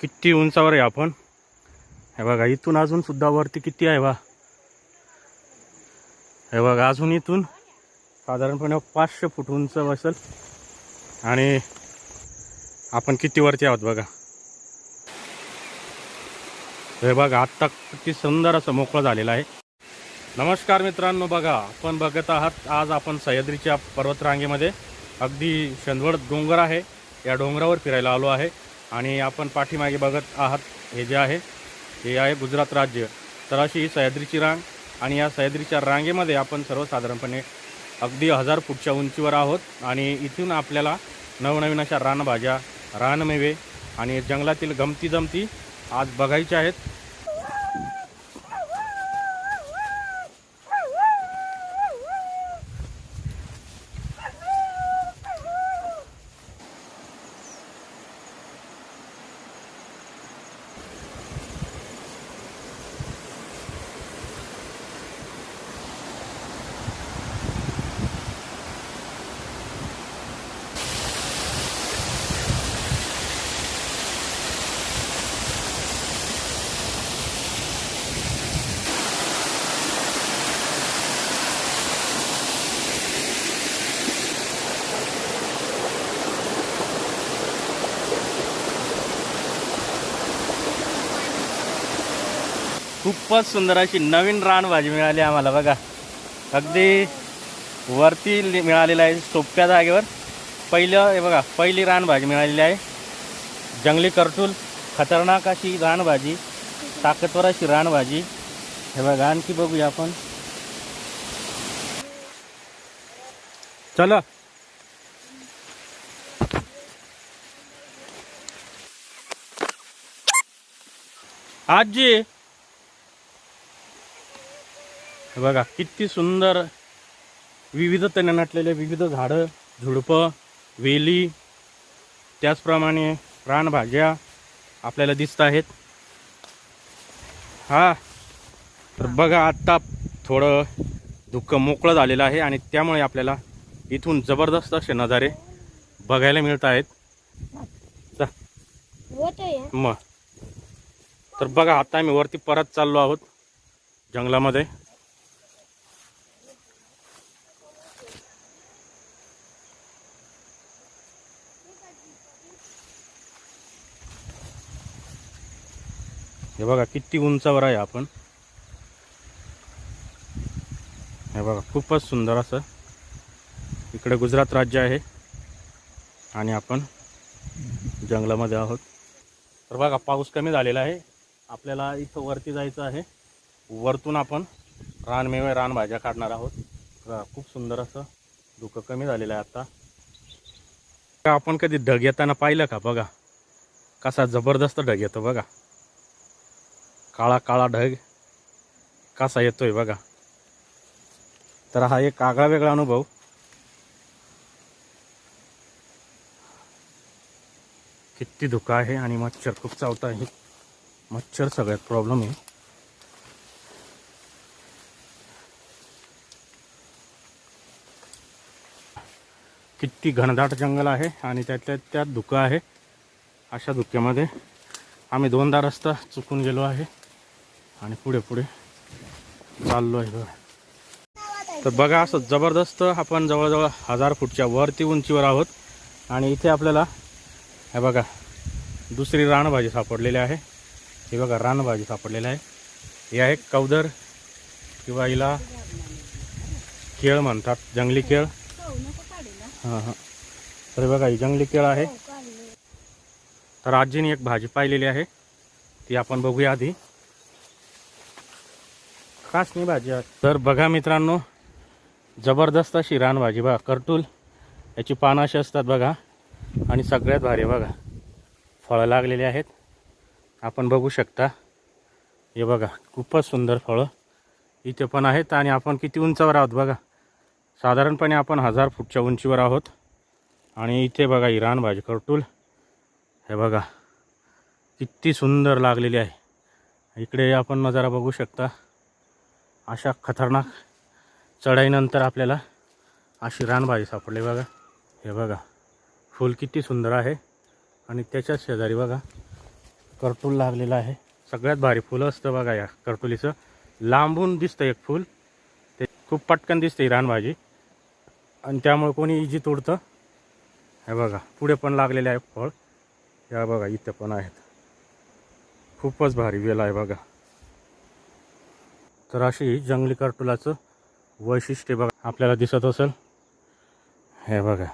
किती उंचावर आहे आपण? हे बघा इथून अजून सुद्धा वरती किती आहे बा? हे बघा अजून इथून साधारणपणे पाचशे फूट उंच बसेल आणि आपण किती वरती आहोत बघा? हे बघा आत्ता किती सुंदर असं मोकळं झालेलं आहे. नमस्कार मित्रांनो बघा आपण बघत आहात आज आपण सह्याद्रीच्या पर्वतरांगेमध्ये अगदी शंदवड डोंगर आहे. या डोंगरावर फिरायला आलो आहे. आणि आपण पाठीमागे बघत आहात हे जे आहे हे आहे गुजरात राज्य. तर अशी ही सह्याद्रीची रांग आणि या सह्याद्रीच्या रांगेमध्ये आपण सर्वसाधारणपणे अगदी हजार फूटच्या उंचीवर आहोत आणि इथून आपल्याला नवनवीन अशा रानभाज्या रानमेवे आणि जंगलातील गमती जमती आज बघायच्या आहेत. खूपच सुंदर अशी नवीन रानभाजी मिळाली आम्हाला बघा. अगदी वरती मिळालेलं आहे सोप्या जागेवर. पहिलं हे बघा पहिली रानभाजी मिळालेली आहे. जंगली करटूल खतरनाक अशी रानभाजी ताकदवर अशी रानभाजी हे बघा आणखी बघूया आपण. चला. आजी हे बघा किती सुंदर विविधतेने नटलेले विविध झाडं झुडपं वेली त्याचप्रमाणे रानभाज्या आपल्याला दिसत आहेत. हा तर बघा आत्ता थोडं दुःख मोकळं झालेलं आहे आणि त्यामुळे आपल्याला इथून जबरदस्त असे नजारे बघायला मिळत आहेत. मग. तर बघा आता आम्ही वरती परत चाललो आहोत जंगलामध्ये. हे बघा किती उंचावर आहे आपण. हे बघा खूपच सुंदर असं. इकडे गुजरात राज्य आहे. आणि आपण जंगलामध्ये आहोत. तर बघा पाऊस कमी झालेला आहे. आपल्याला इथं वरती जायचं आहे. वरतून आपण रानमेवे रानभाज्या काढणार आहोत. खूप सुंदर असं धुकं कमी झालेलं आहे आता. आपण कधी ढग येताना पाहिलं का? बघा कसा जबरदस्त ढग येतो बघा. काळा काळा ढग कसा येतोय बघा. तर हा एक आगळा वेगळा अनुभव. किती धुका आहे आणि मच्छर खूप चावत आहे. मच्छर सगळ्यात प्रॉब्लेम आहे. किती घनदाट जंगल आहे आणि त्यातल्या त्यात धुकं आहे. अशा धुक्यामध्ये आम्ही दोनदा रस्ता चुकून गेलो आहे. आणि पुढे पुढे. चाललो आहे बघा. तर बघा असं जबरदस्त आपण जवळजवळ हजार फूटच्या वरती उंचीवर आहोत. आणि इथे आपल्याला हे बघा दुसरी रानभाजी सापडलेली आहे. हे बघा रानभाजी सापडलेली आहे. ही आहे कवदर किंवा हिला केळ म्हणतात जंगली केळ हां हां. तर हे बघा ही जंगली केळ आहे. तर आजीने एक भाजी पाहिलेली आहे. ती आपण बघूया आधी. खास नाही भाजी आहे. तर बघा मित्रांनो जबरदस्त अशी रानभाजी बघा कर्टूल याची पानं अशी असतात बघा आणि सगळ्यात भारी बघा. फळं लागलेली आहेत. आपण बघू शकता. हे बघा खूपच सुंदर फळं. इथे पण आहेत आणि आपण किती उंचावर आहोत बघा. साधारणपणे आपण हजार फूटच्या उंचीवर आहोत. आणि इथे बघा ही रानभाजी कर्टूल हे बघा किती सुंदर लागलेली आहे. इकडे आपण नजारा बघू शकता. अशा खतरनाक चढाईनंतर आपल्याला अशी रानभाजी सापडली बघा. हे बघा. फूल किती सुंदर आहे. आणि त्याच्याच शेजारी बघा. कर्टूल लागलेलं आहे. सगळ्यात भारी फुलं असतं बघा या कर्टुलीचं लांबून दिसतं एक फूल. ते खूप पटकन दिसते ही रानभाजी. आणि त्यामुळे कोणी इजी तोडतं. हे बघा. पुढे पण लागलेले आहे फळ. या बघा इथं पण आहेत. खूपच भारी वेल आहे बघा. तर अशी जंगली करटुलाचं वैशिष्ट्य बघा. आपल्याला दिसत असेल. हे बघा.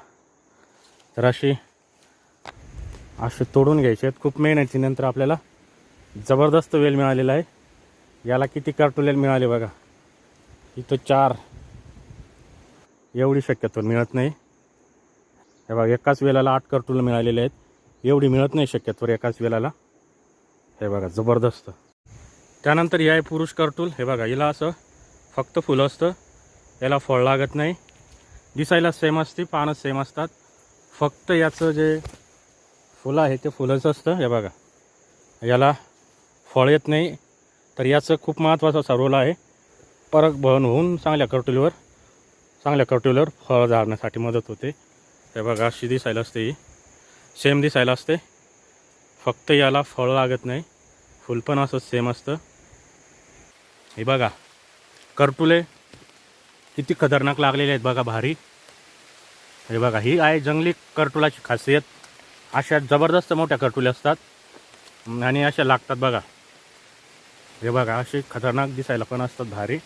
तर अशी असे तोडून घ्यायचे आहेत. खूप मेहनतीनंतर आपल्याला जबरदस्त वेल मिळालेला आहे. याला किती करटुलेल मिळाले बघा. इथं चार. एवढी शक्यतो मिळत नाही. हे बघा एकाच वेलाला आठ करटुलं मिळालेले आहेत. एवढी मिळत नाही शक्यतोवर एकाच वेलाला. हे बघा जबरदस्त. त्यानंतर हे आहे पुरुष कर्टूल हे बघा हिला असं फक्त फुलं असतं. याला फळ लागत नाही. दिसायला सेम असते पानं सेम असतात. फक्त याचं जे फुलं आहे ते फुलंच असतं हे बघा. याला फळ येत नाही. तर याचं खूप महत्त्वाचा असा रोल आहे. परत बहन होऊन चांगल्या कर्टुलीवर चांगल्या कर्टुलीवर फळ झाडण्यासाठी मदत होते. हे बघा अशी दिसायला असते ही. सेम दिसायला असते. फक्त याला फळ लागत नाही. फुल पण असं सेम असतं. हे बघा. करटुले किती खतरनाक लागलेले आहेत बघा भारी. हे बघा ही आहे जंगली करटुलाची खासियत. अशा जबरदस्त मोठ्या करटुल्या असतात. आणि अशा लागतात बघा. हे बघा असे खतरनाक दिसायला पण असतात भारी.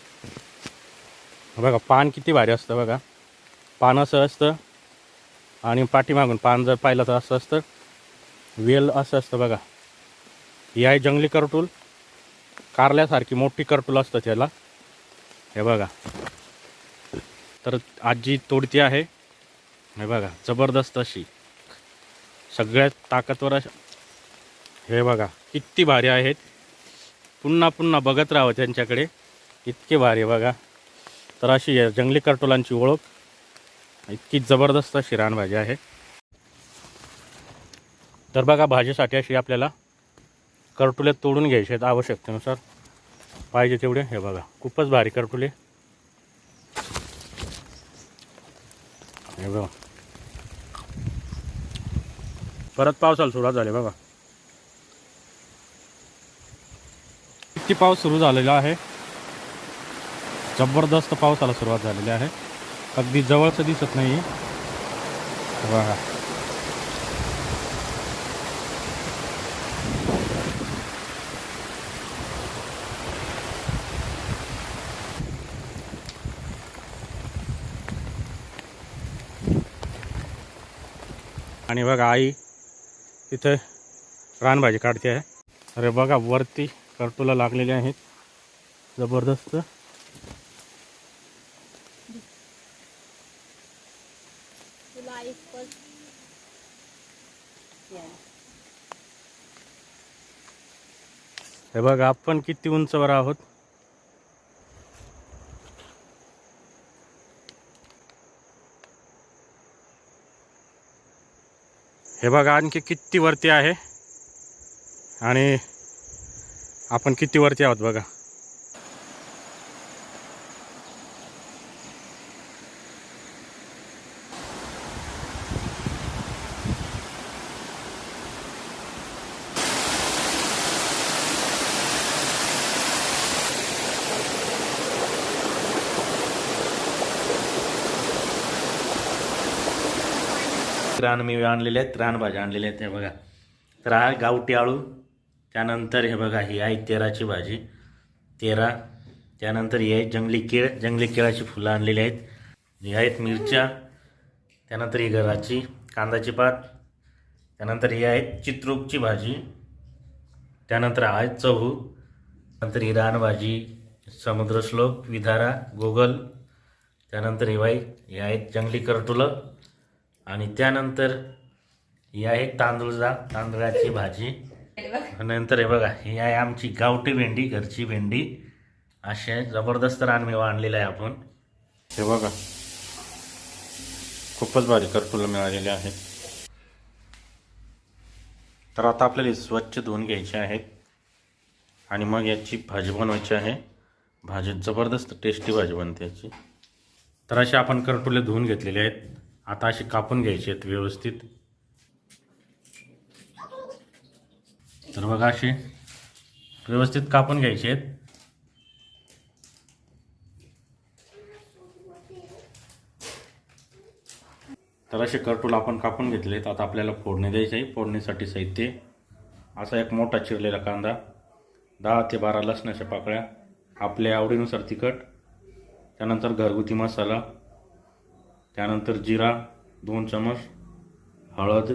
बघा पान किती भारी असतं बघा. पान असं असतं. आणि पाठीमागून पान जर पाहिलं तर असं असतं. वेल असं असतं बघा. ही आहे जंगली करटूल. कारल्यासारखी मोठी करटूल असतं त्याला. हे बघा. तर आजी तोडती आहे. हे बघा जबरदस्त अशी. सगळ्यात ताकदवर अशा हे बघा किती भारी आहेत. पुन्हा पुन्हा बघत राहावं त्यांच्याकडे. इतके भारी बघा. तर अशी आहे जंगली कर्टोलांची ओळख. इतकी जबरदस्त अशी रानभाजी आहे. तर बघा भाजीसाठी अशी आपल्याला करटुले तोडून घ्यायचे आहेत आवश्यकतेनुसार. पाहिजे तेवढे हे बघा. खूपच भारी करटुले हे बघा. परत पावसाला सुरुवात झाली बघा. किती पाऊस सुरू झालेला आहे. जबरदस्त पावसाला सुरुवात झालेली आहे. अगदी जवळचं दिसत नाही बघा. आणि बघा आई तिथे रानभाजी काढते आहे. अरे बघा वरती करटुला लागलेले आहेत. जबरदस्त. हे बघा आपण किती उंचवर आहोत? हे बघा आणखी किती वरती आहे? आणि आपण किती वरती आहोत बघा. रान मी आणलेले आहेत रानभाज्या आणलेल्या आहेत हे बघा. तर हा गावठी आळू त्यानंतर हे बघा ही आहे तेराची भाजी. तेरा त्यानंतर ही आहे जंगली केळ जंगली केळाची फुलं आणलेली आहेत. ही आहेत मिरच्या त्यानंतर ही घराची कांदाची पात त्यानंतर ही आहेत चित्रूपची भाजी त्यानंतर आहे चहू नंतर ही रानभाजी समुद्रश्लोक विधारा गोगल त्यानंतर हिवाई हे आहेत जंगली करटुलं आणि त्यानंतर ही आहे तांदूळजा तांदळाची भाजी. नंतर हे बघा ही आहे आमची गावठी भेंडी घरची भेंडी. असे जबरदस्त रानमेवा आणलेला आहे आपण. हे बघा. खूपच भारी करटुलं मिळालेले आहेत तर आता आपल्याला स्वच्छ धुवून घ्यायचे आहेत आणि मग याची भाजी बनवायची आहे. भाजी जबरदस्त टेस्टी भाजी बनते याची. तर असे आपण करटुले धुवून घेतलेले आहेत. आता असे कापून घ्यायचे आहेत व्यवस्थित. तर बघा असे व्यवस्थित कापून घ्यायचे आहेत. तर असे कर्टूल आपण कापून घेतलेत. आता आपल्याला फोडणी द्यायची आहे. फोडणीसाठी साहित्य असा एक मोठा चिरलेला कांदा दहा ते बारा लसणाच्या पाकळ्या आपल्या आवडीनुसार तिखट त्यानंतर घरगुती मसाला त्यानंतर जिरा दोन चमच हळद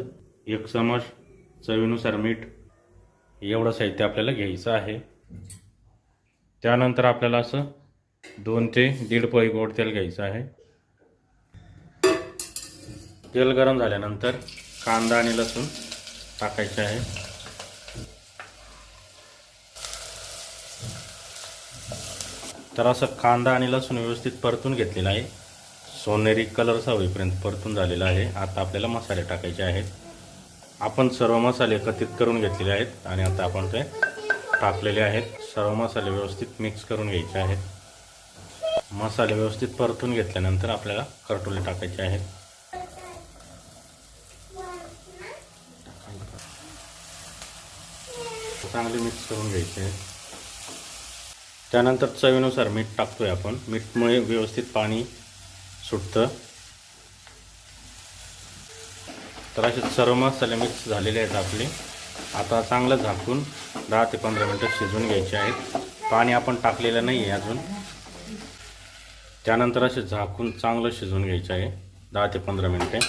एक चमच चवीनुसार मीठ एवढं साहित्य आपल्याला घ्यायचं आहे. त्यानंतर आपल्याला असं दोन ते दीड पळी गोड तेल घ्यायचं आहे. तेल गरम झाल्यानंतर कांदा आणि लसूण टाकायचं आहे. तर असं कांदा आणि लसूण व्यवस्थित परतून घेतलेला आहे. सोनेरी कलरचा होईपर्यंत परतून झालेला आहे. आता आपल्याला मसाले टाकायचे आहेत. आपण सर्व मसाले एकत्रित करून घेतलेले आहेत आणि आता आपण ते टाकलेले आहेत. सर्व मसाले व्यवस्थित मिक्स करून घ्यायचे आहेत. मसाले व्यवस्थित परतून घेतल्यानंतर आपल्याला करटोले टाकायचे आहेत. चांगले मिक्स करून घ्यायचे आहेत. त्यानंतर चवीनुसार मीठ टाकतोय आपण. मीठमुळे व्यवस्थित पाणी सुटतं. तर असे सर्व मसाले मिक्स झालेले आहेत आपले. आता चांगलं झाकून दहा ते पंधरा मिनटं शिजवून घ्यायचे आहेत. पाणी आपण टाकलेलं नाही आहे अजून. त्यानंतर असे झाकून चांगलं शिजवून घ्यायचं आहे. दहा ते पंधरा मिनटे.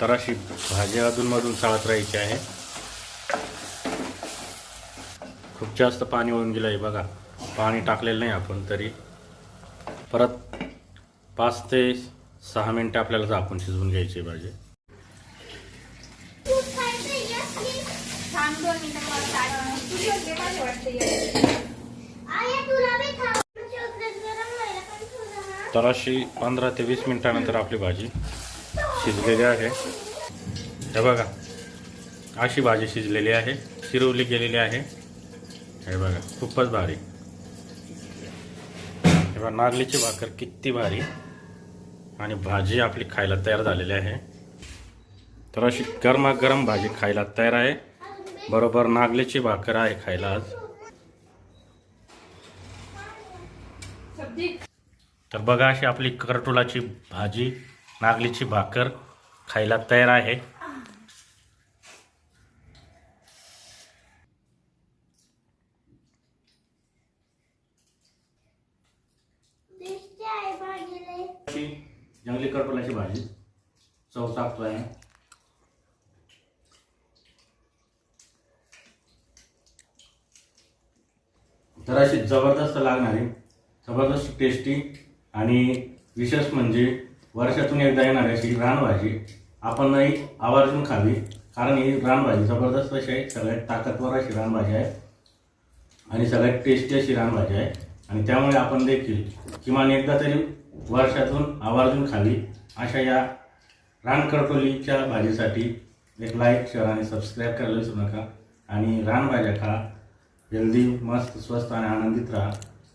तर अशी भाजी अधूनमधून चाळत राहायची आहे. खूप जास्त पाणी होऊन गेलं आहे बघा. पाणी टाकलेलं नाही आपण तरी. परत पाच ते सहा मिनटं आपल्याला झाकून शिजवून घ्यायची आहे भाजी तर अशी पंधरा ते वीस मिनिटानंतर आपली भाजी शिजलेली आहे. हे बघा अशी भाजी शिजलेली आहे शिरवली गेलेली आहे. हे बघा खूपच भारी. हे बघा नागलीची भाकर किती भारी. आणि भाजी आपली खायला तयार झालेली आहे. तर अशी गरमागरम भाजी खायला तयार आहे. बरोबर नागलीची भाकर आहे खायला आज. तर बघा अशी आपली करटुलाची भाजी नागलीची भाकर खायला तयार आहे दिसते आहे भाजीला. अशी जंगली करटुलाची भाजी. चव टाकतो आहे. तर अशी जबरदस्त लागणारी जबरदस्त टेस्टी आणि विशेष म्हणजे वर्षातून एकदा येणारी अशी रानभाजी आपणही आवर्जून खावी. कारण ही रानभाजी जबरदस्त अशी आहे. सगळ्यात ताकदवर अशी रानभाजी आहे. आणि सगळ्यात टेस्टी अशी रानभाजी आहे. आणि त्यामुळे आपण देखील किमान एकदा तरी वर्षातून आवर्जून खाली अशा या रानकडतोलीच्या भाजीसाठी एक लाईक शेअर आणि सबस्क्राईब करायला विसरू नका. आणि रानभाज्या खा. हेल्दी मस्त स्वस्त आणि आनंदित राहा.